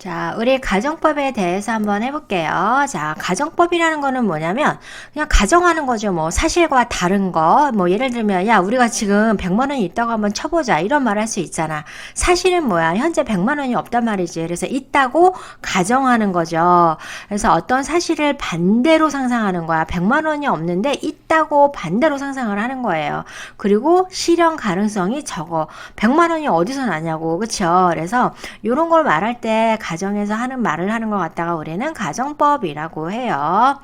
자, 우리 가정법에 대해서 한번 해볼게요. 자, 가정법이라는 거는 뭐냐면, 그냥 가정하는 거죠. 뭐, 사실과 다른 거. 뭐, 예를 들면, 야, 우리가 지금 100만 원이 있다고 한번 쳐보자. 이런 말 할 수 있잖아. 사실은 뭐야? 현재 100만 원이 없단 말이지. 그래서 있다고 가정하는 거죠. 그래서 어떤 사실을 반대로 상상하는 거야. 100만 원이 없는데 있다고 반대로 상상을 하는 거예요. 그리고 실현 가능성이 적어. 100만 원이 어디서 나냐고. 그쵸? 그래서, 요런 걸 말할 때, 가정에서 하는 말을 하는 것 같다가 우리는 가정법이라고 해요.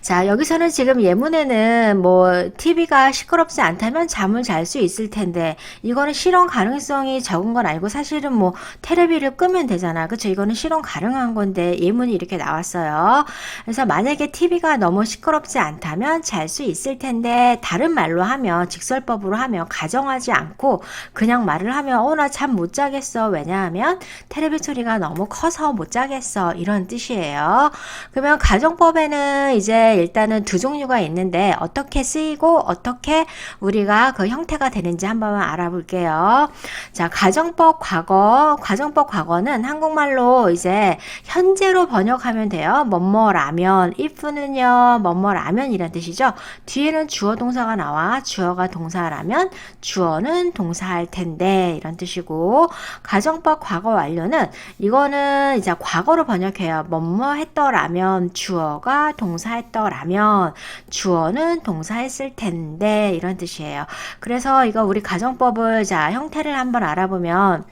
자, 여기서는 지금 예문에는 뭐 TV가 시끄럽지 않다면 잠을 잘 수 있을 텐데 이거는 실현 가능성이 적은 건 아니고 사실은 뭐 테레비를 끄면 되잖아. 그쵸? 이거는 실현 가능한 건데 예문이 이렇게 나왔어요. 그래서 만약에 TV가 너무 시끄럽지 않다면 잘 수 있을 텐데 다른 말로 하면 직설법으로 하면 가정하지 않고 그냥 말을 하면 어 나 잠 못 자겠어. 왜냐하면 테레비 소리가 너무 커서 못 자겠어. 이런 뜻이에요. 그러면 가정법에는 이제 일단은 두 종류가 있는데 어떻게 쓰이고 어떻게 우리가 그 형태가 되는지 한번 알아볼게요. 자, 가정법 과거, 가정법 과거는 한국말로 이제 현재로 번역하면 돼요. 뭐뭐라면, if는요, 뭐뭐라면이란 뜻이죠. 뒤에는 주어 동사가 나와 주어가 동사라면 주어는 동사할 텐데 이런 뜻이고 가정법 과거 완료는 이거는 이제 과거로 번역해요. 뭐뭐 했더라면 주어가 동사 했더라면 주어는 동사했을 텐데 이런 뜻이에요. 그래서 이거 우리 가정법을 자 형태를 한번 알아보면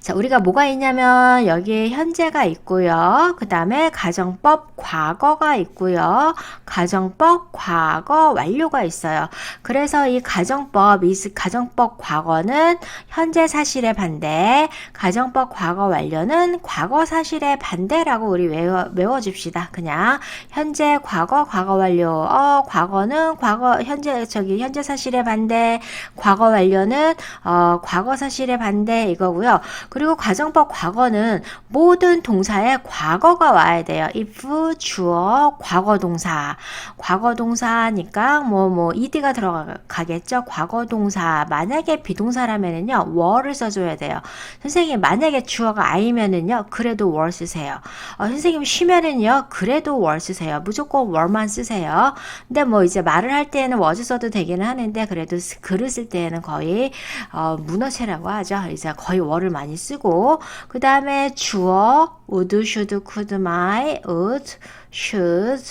자, 우리가 뭐가 있냐면 여기에 현재가 있고요. 그 다음에 가정법 과거가 있고요. 가정법 과거 완료가 있어요. 그래서 이 가정법, 이 가정법 과거는 현재 사실의 반대, 가정법 과거 완료는 과거 사실의 반대라고 우리 외워, 외워줍시다. 그냥 현재 과거 과거 완료, 어, 과거는 과거, 현재, 저기, 현재 사실의 반대, 과거 완료는 어, 과거 사실의 반대 이거고요. 그리고 가정법 과거는 모든 동사에 과거가 와야 돼요. if 주어 과거 동사. 과거 동사니까 뭐뭐 뭐 ed가 들어가겠죠. 과거 동사. 만약에 비동사라면은요. were를 써 줘야 돼요. 선생님 만약에 주어가 I면은요. 그래도 were 쓰세요. 어, 선생님 쉬면은요. 그래도 were 쓰세요. 무조건 were만 쓰세요. 근데 뭐 이제 말을 할 때는 was 써도 되기는 하는데 그래도 글을 쓸 때에는 거의 어, 문어체라고 하죠. 이제 거의 were를 많이 쓰고 그 다음에 주어 would, should, could, might, would, should,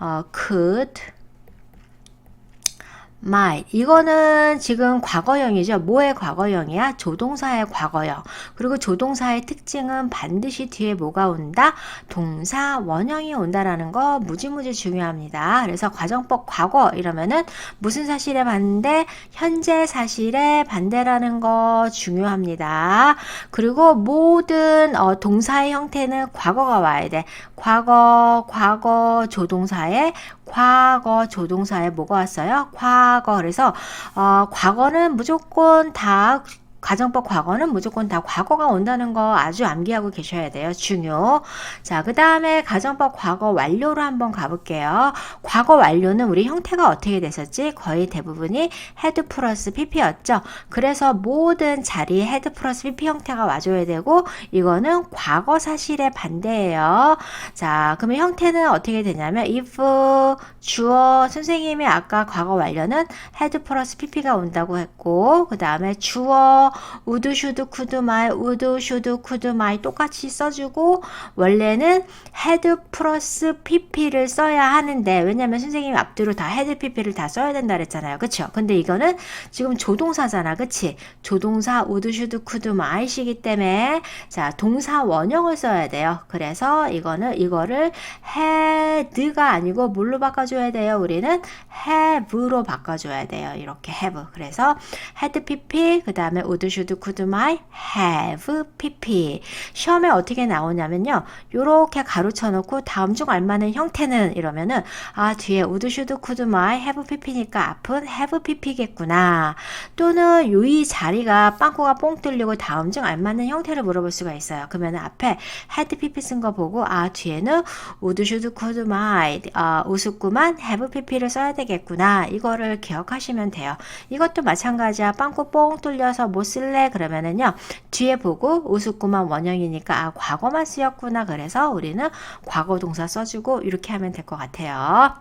어, could, might 이거는 지금 과거형이죠. 뭐의 과거형이야? 조동사의 과거형. 그리고 조동사의 특징은 반드시 뒤에 뭐가 온다? 동사 원형이 온다라는 거 무지무지 중요합니다. 그래서 과정법 과거 이러면은 무슨 사실의 반대? 현재 사실의 반대라는 거 중요합니다. 그리고 모든 어, 동사의 형태는 과거가 와야 돼. 과거, 과거 조동사의 과거 조동사에 뭐가 왔어요? 과거. 그래서 어, 과거는 무조건 다 가정법 과거는 무조건 다 과거가 온다는 거 아주 암기하고 계셔야 돼요. 중요. 자, 그 다음에 가정법 과거 완료로 한번 가볼게요. 과거 완료는 우리 형태가 어떻게 됐었지? 거의 대부분이 헤드 플러스 pp였죠. 그래서 모든 자리에 헤드 플러스 pp 형태가 와줘야 되고 이거는 과거 사실의 반대예요. 자, 그러면 형태는 어떻게 되냐면 if 주어 선생님이 아까 과거 완료는 헤드 플러스 pp가 온다고 했고 그 다음에 주어 우드 슈드 쿠드 마이 우드 슈드 쿠드 마이 똑같이 써주고 원래는 헤드 플러스 pp를 써야 하는데 왜냐면 선생님이 앞뒤로 다 헤드 pp를 다 써야 된다 그랬잖아요. 그쵸? 근데 이거는 지금 조동사잖아. 그치? 조동사 우드 슈드 쿠드 마이시기 때문에 자 동사 원형을 써야 돼요. 그래서 이거는 이거를 헤드가 아니고 뭘로 바꿔줘야 돼요. 우리는 have로 바꿔줘야 돼요. 이렇게 have 그래서 헤드 pp 그 다음에 우드 should, could, might, have, pp. 시험에 어떻게 나오냐면요. 요렇게 가로 쳐 놓고 다음 중 알맞은 형태는 이러면은 아 뒤에 would, should, could, might, have, pp니까 앞은 have, pp겠구나. 또는 요이 자리가 빵꾸가 뽕 뚫리고 다음 중 알맞는 형태를 물어볼 수가 있어요. 그러면 앞에 had, pp 쓴 거 보고 아 뒤에는 would, should, could, might 아, 우습구만 have, pp를 써야 되겠구나. 이거를 기억하시면 돼요. 이것도 마찬가지야. 빵꾸 뽕 뚫려서 못 쓸래? 그러면은요, 뒤에 보고 우습구만 원형이니까, 아, 과거만 쓰였구나. 그래서 우리는 과거 동사 써주고, 이렇게 하면 될 것 같아요.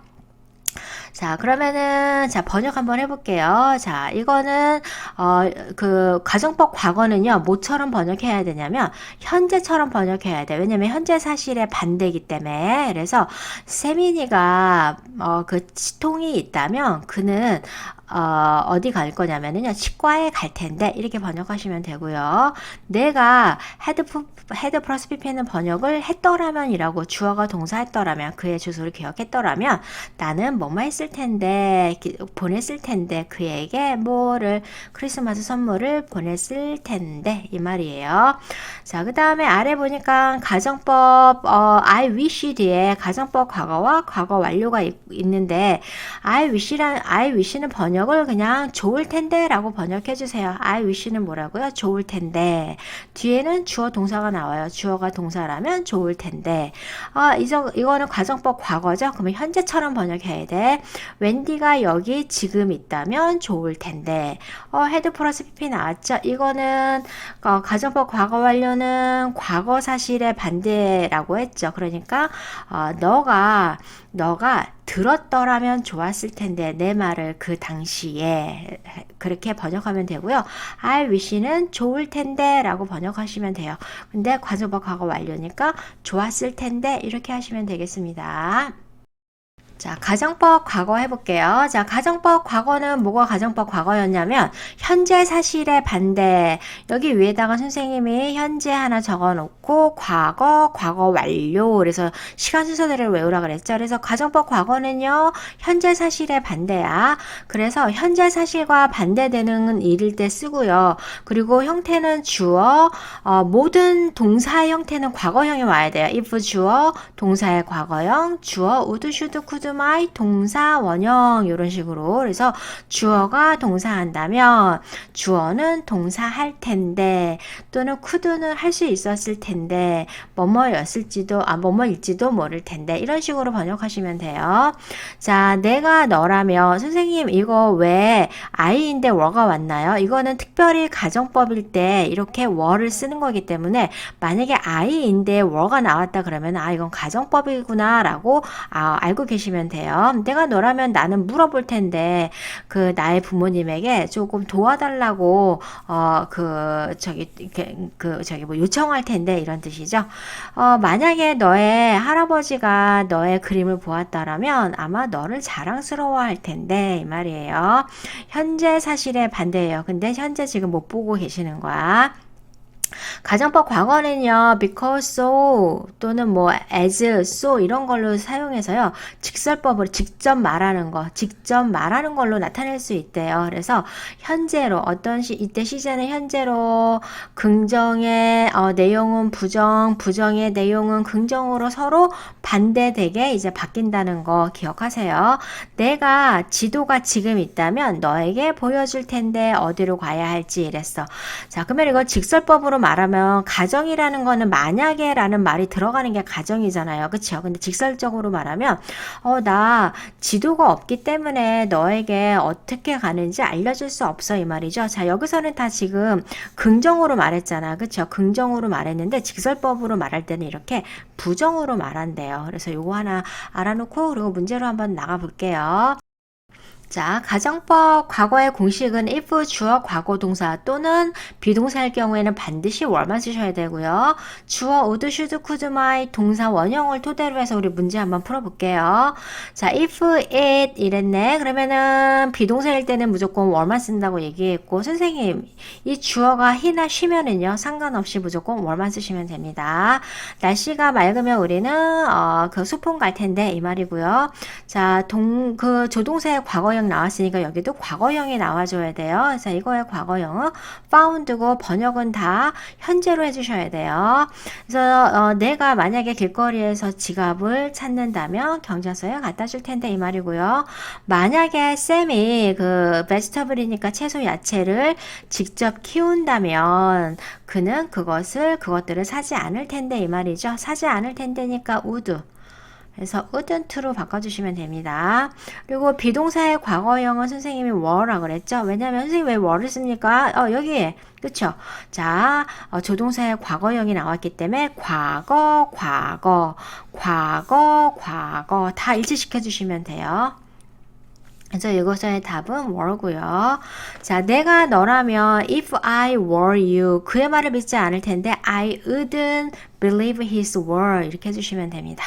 자, 그러면은, 자, 번역 한번 해볼게요. 자, 이거는, 어, 그, 가정법 과거는요, 뭐처럼 번역해야 되냐면, 현재처럼 번역해야 돼. 왜냐면, 현재 사실의 반대이기 때문에. 그래서, 세민이가, 어, 그, 치통이 있다면, 그는, 어, 어디 갈 거냐면은요, 치과에 갈 텐데, 이렇게 번역하시면 되고요. 내가 헤드, 프- 헤드 플러스 PP는 번역을 했더라면 이라고, 주어가 동사 했더라면, 그의 주소를 기억했더라면, 나는 뭐뭐 했을 텐데, 기- 보냈을 텐데, 그에게 뭐를, 크리스마스 선물을 보냈을 텐데, 이 말이에요. 자, 그 다음에 아래 보니까 가정법, 어, I wish 뒤에 가정법 과거와 과거 완료가 있, 있는데, I wish란, I wish는 번역을 그냥 좋을 텐데 라고 번역해 주세요. I wish는 뭐라고요? 좋을 텐데. 뒤에는 주어 동사가 나와요. 주어가 동사라면 좋을 텐데. 아, 이저, 이거는 가정법 과거죠? 그러면 현재처럼 번역해야 돼. 웬디가 여기 지금 있다면 좋을 텐데. 어, 헤드 플러스 PP 나왔죠? 이거는 어, 가정법 과거 완료는 과거 사실의 반대라고 했죠. 그러니까 어, 너가 너가 들었더라면 좋았을 텐데 내 말을 그 당시에 그렇게 번역하면 되고요. I wish는 좋을 텐데라고 번역하시면 돼요. 근데 과정법 과거 완료니까 좋았을 텐데 이렇게 하시면 되겠습니다. 자, 가정법 과거 해볼게요. 자, 가정법 과거는 뭐가 가정법 과거였냐면, 현재 사실의 반대. 여기 위에다가 선생님이 현재 하나 적어 놓고, 과거, 과거 완료. 그래서 시간 순서대로 외우라 그랬죠. 그래서 가정법 과거는요, 현재 사실의 반대야. 그래서 현재 사실과 반대되는 일일 때 쓰고요. 그리고 형태는 주어, 어, 모든 동사의 형태는 과거형이 와야 돼요. if 주어, 동사의 과거형, 주어, would, should, could, might, 동사, 원형 이런 식으로 그래서 주어가 동사한다면 주어는 동사할 텐데 또는 could는 할 수 있었을 텐데 뭐뭐였을지도 아 뭐뭐일지도 모를 텐데 이런 식으로 번역하시면 돼요. 자, 내가 너라면 선생님 이거 왜 I인데 워가 왔나요? 이거는 특별히 가정법일 때 이렇게 워를 쓰는 거기 때문에 만약에 I인데 워가 나왔다 그러면 아 이건 가정법이구나라고 아, 알고 계시면 돼요. 내가 너라면 나는 물어볼 텐데 그 나의 부모님에게 조금 도와달라고 어 그 저기 그 저기 뭐 요청할 텐데 이런 뜻이죠. 어 만약에 너의 할아버지가 너의 그림을 보았다라면 아마 너를 자랑스러워할 텐데 이 말이에요. 현재 사실에 반대예요. 근데 현재 지금 못 보고 계시는 거야. 가정법 과거는요, because so 또는 뭐 as so 이런 걸로 사용해서요, 직설법으로 직접 말하는 거, 직접 말하는 걸로 나타낼 수 있대요. 그래서 현재로 어떤 시 이때 시제는 현재로 긍정의 어, 내용은 부정, 부정의 내용은 긍정으로 서로 반대되게 이제 바뀐다는 거 기억하세요. 내가 지도가 지금 있다면 너에게 보여줄 텐데 어디로 가야 할지 이랬어. 자, 그러면 이거 직설법으로 말하면 가정이라는 거는 만약에라는 말이 들어가는 게 가정이잖아요. 그렇죠? 근데 직설적으로 말하면 어, 나 지도가 없기 때문에 너에게 어떻게 가는지 알려줄 수 없어 이 말이죠. 자, 여기서는 다 지금 긍정으로 말했잖아. 그렇죠? 긍정으로 말했는데 직설법으로 말할 때는 이렇게 부정으로 말한대요. 그래서 요거 하나 알아놓고 그리고 문제로 한번 나가 볼게요. 자, 가정법 과거의 공식은 if 주어 과거 동사 또는 비동사일 경우에는 반드시 월만 쓰셔야 되고요. 주어 would, should, could, might 동사 원형을 토대로 해서 우리 문제 한번 풀어볼게요. 자, if it 이랬네. 그러면은 비동사일 때는 무조건 월만 쓴다고 얘기했고 선생님 이 주어가 he나 she면은요 상관없이 무조건 월만 쓰시면 됩니다. 날씨가 맑으면 우리는 어, 그 소풍 갈 텐데 이 말이고요. 자, 동 그 조동사의 과거 형 나왔으니까 여기도 과거형이 나와줘야 돼요. 그래서 이거의 과거형은 found고 번역은 다 현재로 해주셔야 돼요. 그래서 어, 내가 만약에 길거리에서 지갑을 찾는다면 경찰서에 갖다 줄 텐데 이 말이고요. 만약에 쌤이 그 베지터블이니까 채소 야채를 직접 키운다면 그는 그것을 그것들을 사지 않을 텐데 이 말이죠. 사지 않을 텐데니까 우드. 그래서 wouldn't로 바꿔주시면 됩니다. 그리고 비동사의 과거형은 선생님이 were라 그랬죠? 왜냐면 선생님이 왜 were를 씁니까? 어, 여기 그쵸? 자, 어, 조동사의 과거형이 나왔기 때문에 과거, 과거, 과거, 과거 다 일치시켜 주시면 돼요. 그래서 이것의 답은 were고요. 자, 내가 너라면 if I were you 그의 말을 믿지 않을 텐데 I wouldn't believe his word 이렇게 해주시면 됩니다.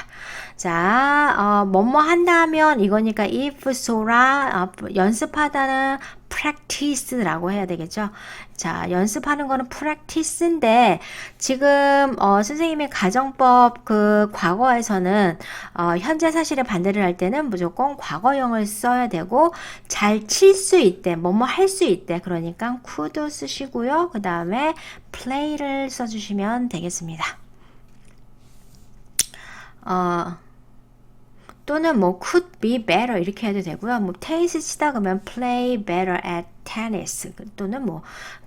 자, 어, 뭐뭐 한다면 이거니까 if so라 어, 연습하다는 practice라고 해야 되겠죠. 자, 연습하는 거는 practice인데 지금 어, 선생님의 가정법 그 과거에서는 어, 현재 사실에 반대를 할 때는 무조건 과거형을 써야 되고 잘 칠 수 있대, 뭐뭐 할 수 있대. 그러니까 could 쓰시고요. 그 다음에 play를 써주시면 되겠습니다. 어, 또는 뭐 could be better 이렇게 해도 되고요. 뭐 테니스 치다 그러면 play better at tennis 또는 뭐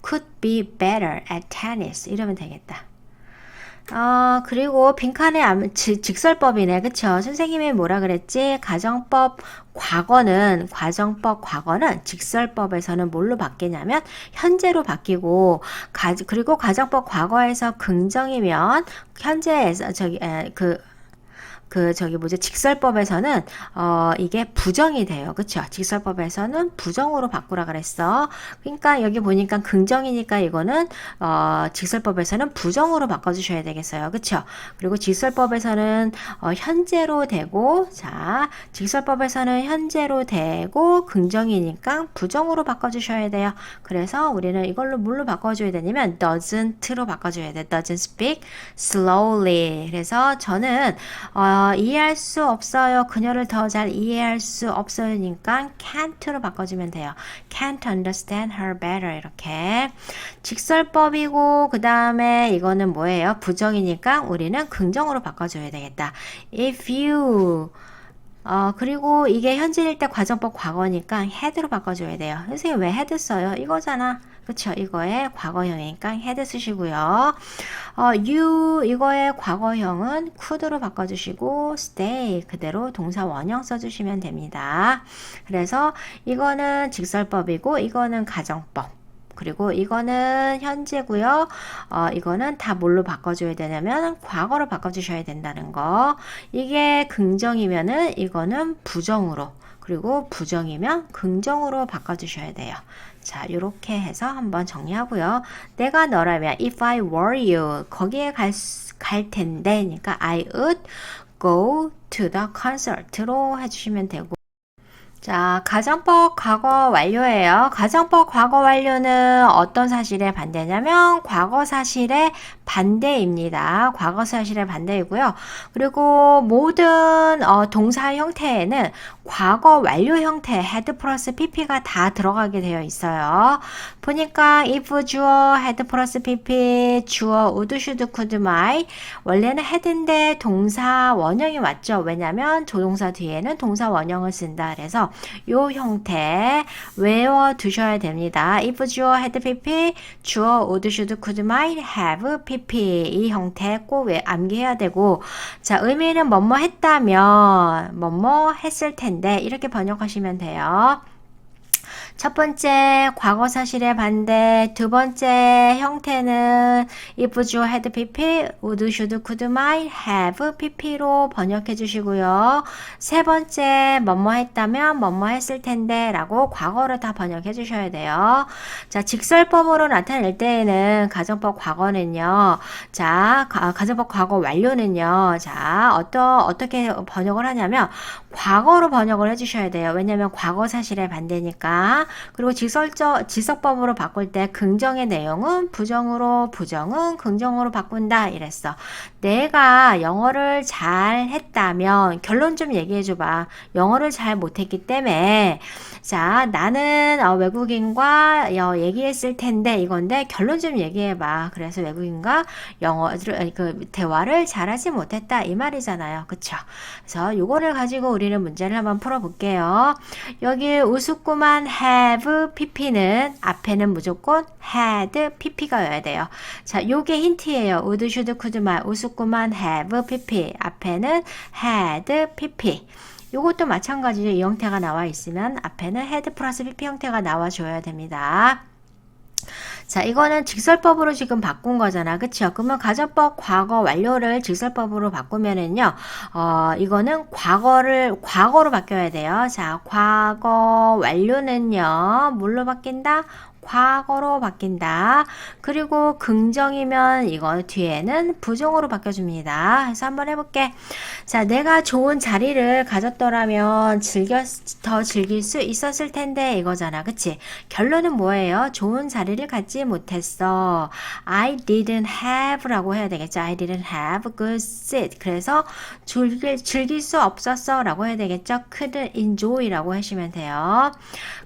could be better at tennis 이러면 되겠다. 어, 그리고 지- 직설법이네. 그쵸? 선생님이 뭐라 그랬지? 가정법 과거는, 가정법 과거는 직설법에서는 뭘로 바뀌냐면 현재로 바뀌고, 가, 그리고 가정법 과거에서 긍정이면 현재에서, 저기, 에, 그, 그 저기 뭐지 직설법에서는 어 이게 부정이 돼요. 그쵸? 직설법에서는 부정으로 바꾸라 그랬어. 그러니까 여기 보니까 긍정이니까 이거는 어 직설법에서는 부정으로 바꿔 주셔야 되겠어요. 그쵸? 그리고 직설법에서는 어 현재로 되고 자, 직설법에서는 현재로 되고 긍정이니까 부정으로 바꿔 주셔야 돼요. 그래서 우리는 이걸로 뭘로 바꿔 줘야 되냐면 doesn't로 바꿔 줘야 돼. doesn't speak slowly. 그래서 저는 어 이해할 수 없어요. 그녀를 더 잘 이해할 수 없어요니까 can't로 바꿔주면 돼요. can't understand her better 이렇게 직설법이고 그 다음에 이거는 뭐예요? 부정이니까 우리는 긍정으로 바꿔줘야 되겠다. If you 어, 그리고 이게 현재일 때 과정법 과거니까 had로 바꿔줘야 돼요. 선생님 왜 had 써요? 이거잖아. 그쵸? 이거의 과거형이니까 had 쓰시고요. 어, you 이거의 과거형은 could로 바꿔주시고 stay 그대로 동사 원형 써주시면 됩니다. 그래서 이거는 직설법이고 이거는 가정법. 그리고 이거는 현재고요. 어, 이거는 다 뭘로 바꿔줘야 되냐면 과거로 바꿔주셔야 된다는 거. 이게 긍정이면은 이거는 부정으로 그리고 부정이면 긍정으로 바꿔주셔야 돼요. 자, 이렇게 해서 한번 정리하고요. 내가 너라면 if I were you 거기에 갈, 수- 갈 텐데, 그러니까 I would go to the concert로 해주시면 되고. 자, 가정법 과거 완료예요. 가정법 과거 완료는 어떤 사실의 반대냐면 과거 사실의 반대입니다. 과거 사실의 반대이고요. 그리고 모든 어, 동사 형태에는 과거 완료 형태 had 플러스 pp가 다 들어가게 되어 있어요. 보니까 if 주어 had 플러스 pp 주어 would should could might 원래는 had인데 동사 원형이 왔죠. 왜냐면 조동사 뒤에는 동사 원형을 쓴다. 그래서 요 형태 외워 두셔야 됩니다. if 주어 had pp 주어 would should could might have pp 이 형태 꼭 외- 암기해야 되고 자 의미는 뭐뭐 했다면 뭐뭐 했을 텐데 이렇게 번역하시면 돼요. 첫 번째 과거 사실의 반대, 두 번째 형태는 if 주어 had pp, would, should, could, might, have pp로 번역해 주시고요. 세 번째 뭐뭐 했다면 뭐뭐 했을 텐데 라고 과거를 다 번역해 주셔야 돼요. 자, 직설법으로 나타낼 때에는 가정법 과거는요. 자, 가, 가정법 과거 완료는요. 자, 어떠, 어떻게 번역을 하냐면 과거로 번역을 해 주셔야 돼요. 왜냐면 과거 사실의 반대니까. 그리고 직설적, 직설법으로 바꿀 때 긍정의 내용은 부정으로, 부정은 긍정으로 바꾼다. 이랬어. 내가 영어를 잘 했다면 결론 좀 얘기해 줘봐. 영어를 잘 못했기 때문에 자 나는 어, 외국인과 어, 얘기했을 텐데 이건데 결론 좀 얘기해 봐. 그래서 외국인과 영어를 그 대화를 잘하지 못했다 이 말이잖아요. 그쵸? 그래서 요거를 가지고 우리는 문제를 한번 풀어볼게요. 여기 우습구만 have pp는 앞에는 무조건 had pp가 여야 돼요. 자, 요게 힌트예요. would, should, could 말 우습구만 have pp 앞에는 had pp 요것도 마찬가지죠. 이 형태가 나와 있으면 앞에는 had 플러스 pp 형태가 나와줘야 됩니다. 자, 이거는 직설법으로 지금 바꾼 거잖아. 그쵸? 그러면 가정법 과거 완료를 직설법으로 바꾸면은요, 어, 이거는 과거를, 과거로 바뀌어야 돼요. 자, 과거 완료는요, 뭘로 바뀐다? 과거로 바뀐다. 그리고 긍정이면 이거 뒤에는 부정으로 바뀌어줍니다. 그래서 한번 해볼게. 자, 내가 좋은 자리를 가졌더라면 즐겨, 더 즐길 수 있었을 텐데 이거잖아. 그치? 결론은 뭐예요? 좋은 자리를 갖지 못했어. I didn't have 라고 해야 되겠죠. I didn't have good seat. 그래서 즐길, 즐길 수 없었어 라고 해야 되겠죠. couldn't enjoy 라고 하시면 돼요.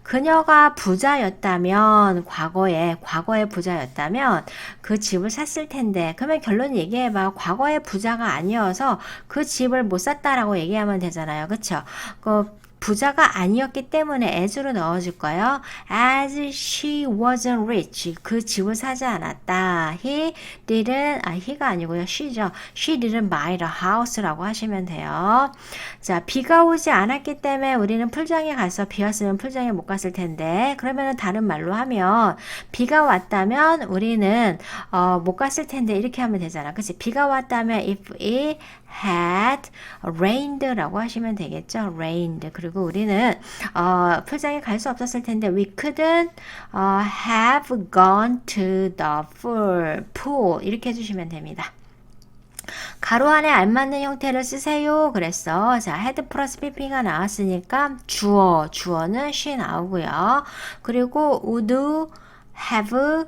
그녀가 부자였다면 과거에 과거에 부자였다면 그 집을 샀을 텐데 그러면 결론 얘기해봐. 과거에 부자가 아니어서 그 집을 못 샀다라고 얘기하면 되잖아요. 그쵸? 그 부자가 아니었기 때문에 as로 넣어줄 거예요. As she wasn't rich. 그 집을 사지 않았다. He didn't, 아, he가 아니고요. she죠. She didn't buy the house라고 하시면 돼요. 자, 비가 오지 않았기 때문에 우리는 풀장에 가서 비 왔으면 풀장에 못 갔을 텐데, 그러면 다른 말로 하면, 비가 왔다면 우리는, 어, 못 갔을 텐데, 이렇게 하면 되잖아. 그치? 비가 왔다면 if it had rained라고 하시면 되겠죠. rained. 그리고 우리는 어, 풀장에 갈 수 없었을 텐데 we couldn't 어, have gone to the pool, pool 이렇게 해주시면 됩니다. 가로 안에 알맞는 형태를 쓰세요. 그랬어. 자, had 플러스 pp가 나왔으니까 주어, 주어는 she 나오고요. 그리고 would have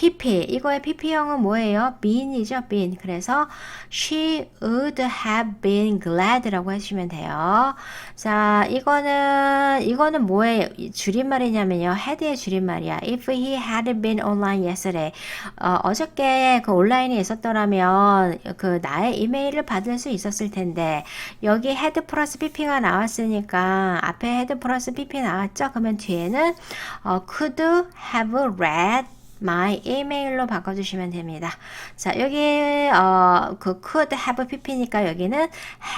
pp 이거의 pp형은 뭐예요? been이죠, been. 그래서 she would have been glad라고 하시면 돼요. 자, 이거는 이거는 뭐예요? 줄임말이냐면요, had의 줄임말이야. If he had been online yesterday, 어, 어저께 그 온라인에 있었더라면 그 나의 이메일을 받을 수 있었을 텐데 여기 had 플러스 pp가 나왔으니까 앞에 had 플러스 pp 나왔죠? 그러면 뒤에는 어, could have read my email로 바꿔주시면 됩니다. 자, 여기, 어, 그 could have pp니까 여기는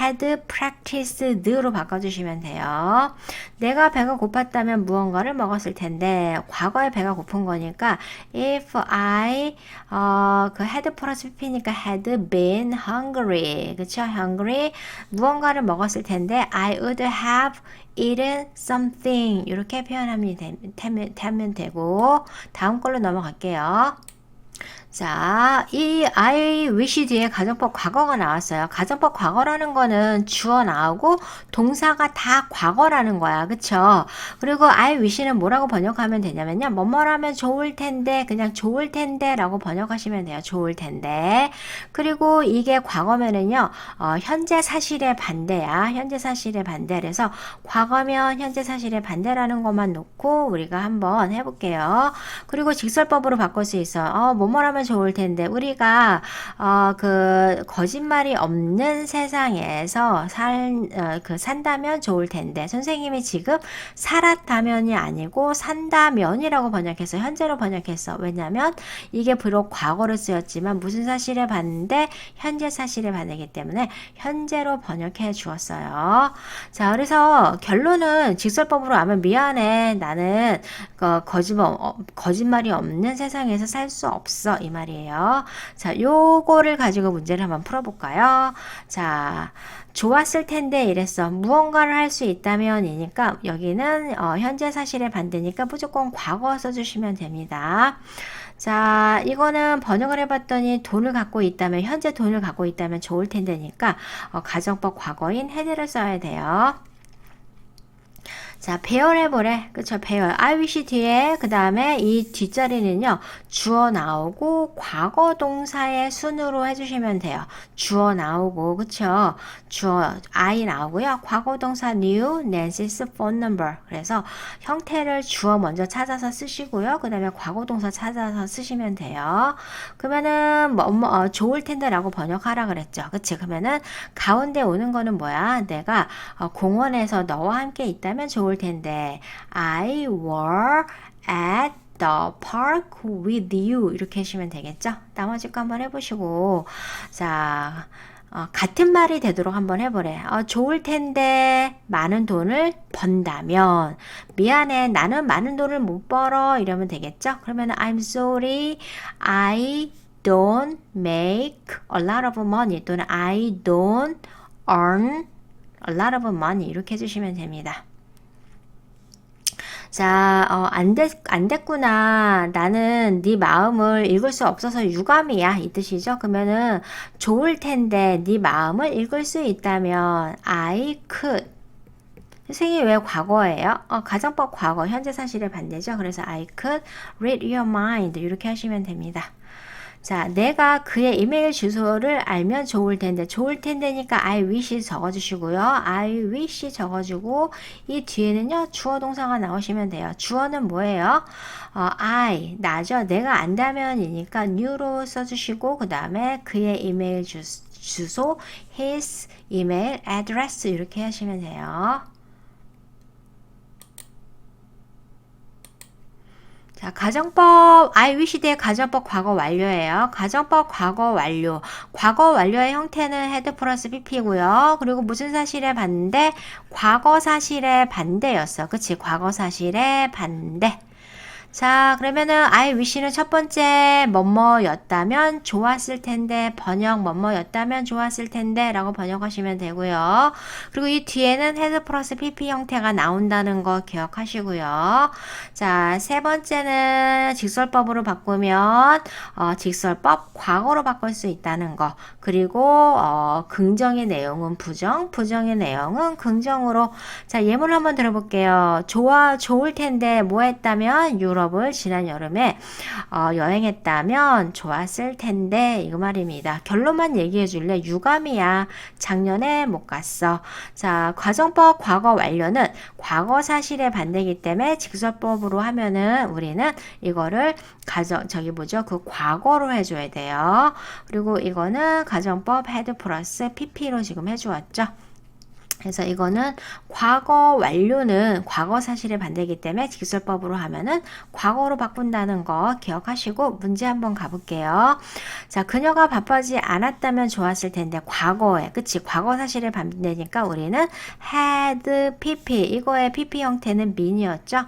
had practiced로 바꿔주시면 돼요. 내가 배가 고팠다면 무언가를 먹었을 텐데, 과거에 배가 고픈 거니까, if I, 어, 그 had 플러스 pp니까 had been hungry. 그쵸? hungry. 무언가를 먹었을 텐데, I would have eaten something. 이렇게 표현하면 되면, 되고, 다음 걸로 넘어갈게요. 자, 이 I wish 뒤에 가정법 과거가 나왔어요. 가정법 과거라는 거는 주어 나오고 동사가 다 과거라는 거야. 그쵸? 그리고 I wish는 뭐라고 번역하면 되냐면요. 뭐뭐라면 좋을 텐데, 그냥 좋을 텐데 라고 번역하시면 돼요. 좋을 텐데. 그리고 이게 과거면은요, 어, 현재 사실의 반대야. 현재 사실의 반대. 그래서 과거면 현재 사실의 반대라는 것만 놓고 우리가 한번 해볼게요. 그리고 직설법으로 바꿀 수 있어. 어, 뭐뭐라면 좋을 텐데 우리가 어, 그 거짓말이 없는 세상에서 살, 어, 그 산다면 좋을 텐데 선생님이 지금 살았다면이 아니고 산다면이라고 번역해서 현재로 번역했어. 왜냐면 이게 비록 과거로 쓰였지만 무슨 사실에 봤는데 현재 사실에 반이기 때문에 현재로 번역해 주었어요. 자, 그래서 결론은 직설법으로 하면 미안해. 나는 그 거짓말, 어, 거짓말이 없는 세상에서 살 수 없어. 이 말이에요. 자, 요거를 가지고 문제를 한번 풀어볼까요? 자, 좋았을 텐데 이랬어. 무언가를 할 수 있다면이니까 여기는 어, 현재 사실의 반대니까 무조건 과거 써주시면 됩니다. 자, 이거는 번역을 해봤더니 돈을 갖고 있다면, 현재 돈을 갖고 있다면 좋을 텐데니까, 어, 가정법 과거인 헤드를 써야 돼요. 자, 배열해보래. 그쵸, 배열. I wish 뒤에, 그 다음에 이 뒷자리는요, 주어 나오고, 과거 동사의 순으로 해주시면 돼요. 주어 나오고, 그쵸? 주어, I 나오고요. 과거 동사 new, Nancy's phone number. 그래서 형태를 주어 먼저 찾아서 쓰시고요. 그 다음에 과거 동사 찾아서 쓰시면 돼요. 그러면은, 뭐, 뭐 어, 좋을 텐데 라고 번역하라 그랬죠. 그치? 그러면은, 가운데 오는 거는 뭐야? 내가 어, 공원에서 너와 함께 있다면 좋을 좋을 텐데 I were at the park with you 이렇게 하시면 되겠죠? 나머지 거 한번 해보시고 자 어, 같은 말이 되도록 한번 해보래. 어, 좋을 텐데 많은 돈을 번다면 미안해 나는 많은 돈을 못 벌어 이러면 되겠죠? 그러면 I'm sorry I don't make a lot of money 또는 I don't earn a lot of money 이렇게 해주시면 됩니다. 자, 어, 안 됐, 안 됐구나. 나는 네 마음을 읽을 수 없어서 유감이야. 이 뜻이죠. 그러면은 좋을 텐데 네 마음을 읽을 수 있다면 I could. 선생님이 왜 과거예요? 어, 가정법 과거, 현재 사실의 반대죠. 그래서 I could read your mind. 이렇게 하시면 됩니다. 자, 내가 그의 이메일 주소를 알면 좋을 텐데, 좋을 텐데니까 I wish 적어주시고요. I wish 적어주고, 이 뒤에는요, 주어 동사가 나오시면 돼요. 주어는 뭐예요? 어, I, 나죠. 내가 안다면이니까 new로 써주시고, 그 다음에 그의 이메일 주, 주소, his email address 이렇게 하시면 돼요. 자, 가정법, I wish 대의 가정법 과거 완료예요. 가정법 과거 완료. 과거 완료의 형태는 헤드 플러스 pp고요. 그리고 무슨 사실의 반대? 과거 사실의 반대였어. 그치? 과거 사실의 반대. 자, 그러면은 I wish는 첫 번째 뭐뭐였다면 좋았을 텐데 번역 뭐뭐였다면 좋았을 텐데 라고 번역하시면 되고요. 그리고 이 뒤에는 헤드 플러스 pp 형태가 나온다는 거 기억하시고요. 자, 세 번째는 직설법으로 바꾸면 어, 직설법 과거로 바꿀 수 있다는 거. 그리고 어, 긍정의 내용은 부정, 부정의 내용은 긍정으로 자, 예문 한번 들어볼게요. 좋아 좋을 텐데 뭐 했다면 유럽 유럽을 지난 여름에 어, 여행했다면 좋았을 텐데 이거 말입니다. 결론만 얘기해 줄래? 유감이야. 작년에 못 갔어. 자, 과정법 과거 완료는 과거 사실의 반대이기 때문에 직설법으로 하면은 우리는 이거를 가정 저기 뭐죠? 그 과거로 해 줘야 돼요. 그리고 이거는 가정법 헤드 플러스 pp로 지금 해 주었죠. 그래서 이거는 과거 완료는 과거 사실의 반대이기 때문에 직설법으로 하면은 과거로 바꾼다는 거 기억하시고 문제 한번 가볼게요. 자, 그녀가 바빠지 않았다면 좋았을 텐데 과거에 그치 과거 사실의 반대니까 우리는 had pp 이거의 pp 형태는 mean이었죠.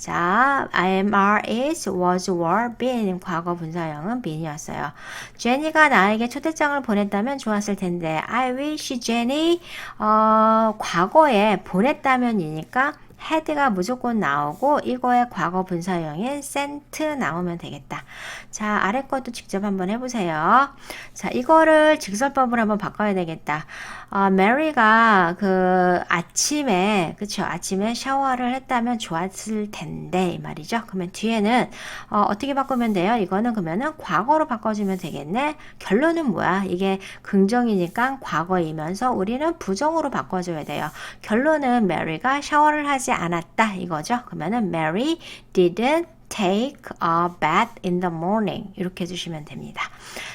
자, am, are, is, was, were, been 과거 분사형은 been이었어요. 제니가 나에게 초대장을 보냈다면 좋았을 텐데 I wish Jenny 어, 과거에 보냈다면이니까 had가 무조건 나오고 이거의 과거 분사형인 sent 나오면 되겠다. 자, 아래 것도 직접 한번 해보세요. 자, 이거를 직설법으로 한번 바꿔야 되겠다. 어, 메리가 그 아침에 그쵸 아침에 샤워를 했다면 좋았을 텐데 이 말이죠. 그러면 뒤에는 어, 어떻게 바꾸면 돼요? 이거는 그러면은 과거로 바꿔주면 되겠네. 결론은 뭐야? 이게 긍정이니까 과거이면서 우리는 부정으로 바꿔줘야 돼요. 결론은 메리가 샤워를 하지 않았다 이거죠. 그러면은 Mary didn't take a bath in the morning 이렇게 해주시면 됩니다.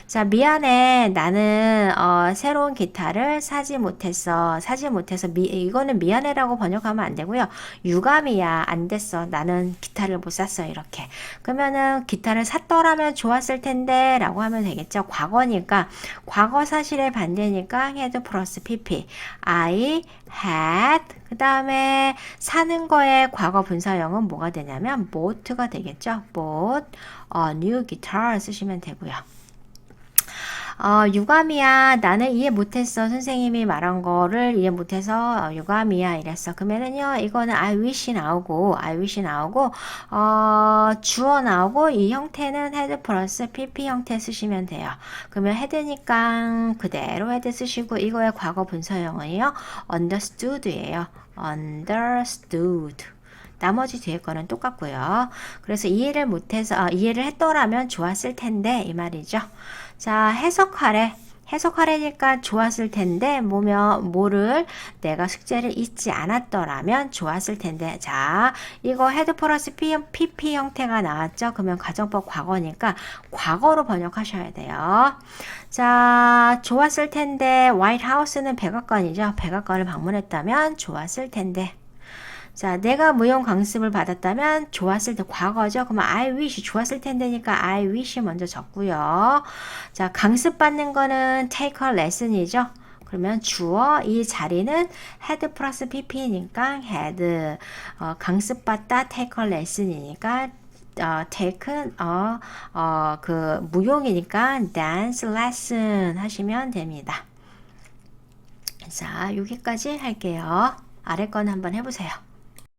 자 미안해. 나는 어, 새로운 기타를 사지 못했어. 사지 못해서 미, 이거는 미안해라고 번역하면 안 되고요. 유감이야. 안 됐어. 나는 기타를 못 샀어. 이렇게. 그러면은 기타를 샀더라면 좋았을 텐데 라고 하면 되겠죠. 과거니까. 과거 사실의 반대니까 had 플러스 pp I had. 그 다음에 사는 거에 과거 분사형은 뭐가 되냐면 bought가 되겠죠. bought a new guitar 쓰시면 되고요. 어, 유감이야. 나는 이해 못했어. 선생님이 말한 거를 이해 못해서 어, 유감이야. 이랬어. 그러면은요, 이거는 I wish 나오고, I wish 나오고, 어, 주어 나오고, 이 형태는 head 플러스 pp 형태 쓰시면 돼요. 그러면 head니까 그대로 head 쓰시고, 이거의 과거 분사형은요, understood예요. understood. 나머지 뒤에 거는 똑같고요. 그래서 이해를 못해서, 아, 이해를 했더라면 좋았을 텐데, 이 말이죠. 자, 해석하래. 해석하려니까 좋았을 텐데 뭐며 뭐를 내가 숙제를 잊지 않았더라면 좋았을 텐데. 자 이거 헤드 플러스 PP 형태가 나왔죠? 그러면 가정법 과거니까 과거로 번역하셔야 돼요. 자 좋았을 텐데 화이트 하우스는 백악관이죠? 백악관을 방문했다면 좋았을 텐데 자, 내가 무용 강습을 받았다면 좋았을 때 과거죠. 그러면 I wish 좋았을 텐데니까 I wish 먼저 적고요. 자, 강습 받는 거는 take a lesson이죠. 그러면 주어 이 자리는 had 플러스 pp니까 had 어, 강습 받다 take a lesson이니까 어, taken 어, 어, 그 무용이니까 dance lesson 하시면 됩니다. 자, 여기까지 할게요. 아래 건 한번 해보세요.